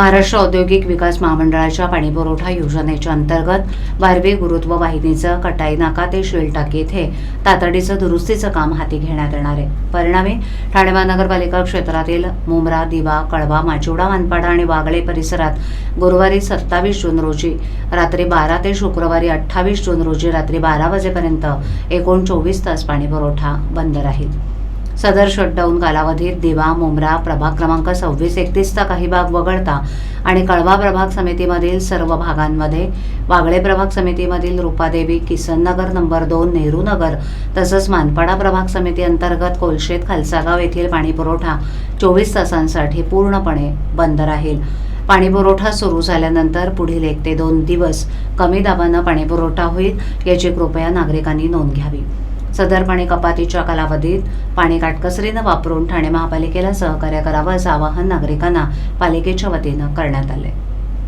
महाराष्ट्र औद्योगिक विकास महामंडळाच्या पाणीपुरवठा योजनेच्या अंतर्गत वारवे गुरुत्व वाहिनीचं कटाई नाका ते शेलटाकी येथे तातडीचं दुरुस्तीचं काम हाती घेण्यात येणार आहे. परिणामी ठाणे महानगरपालिका क्षेत्रातील मुंब्रा दिवा कळवा माचिवडा मानपाडा आणि वागळे परिसरात गुरुवारी सत्तावीस जून रोजी रात्री बारा ते शुक्रवारी अठ्ठावीस जून रोजी रात्री बारा वाजेपर्यंत एकूण चोवीस तास पाणीपुरवठा बंद राहील. सदर शटडाऊन कालावधीत दिवा मुंब्रा प्रभाग क्रमांक सव्वीस एकतीसचा काही भाग वगळता आणि कळवा प्रभाग समितीमधील सर्व भागांमध्ये वागळे प्रभाग समितीमधील रूपादेवी किसन नगर नंबर दोन नेहरू नगर तसंच मानपाडा प्रभाग समिती अंतर्गत कोलशेत खालसागाव येथील पाणीपुरवठा चोवीस तासांसाठी पूर्णपणे बंद राहील. पाणीपुरवठा सुरू झाल्यानंतर पुढील एक ते दोन दिवस कमी दाबानं पाणीपुरवठा होईल याची कृपया नागरिकांनी नोंद घ्यावी. सदर पाणी कपातीच्या कालावधीत पाणी काटकसरीनं वापरून ठाणे महापालिकेला सहकार्य करावं असं आवाहन नागरिकांना पालिकेच्या वतीनं करण्यात आलं आहे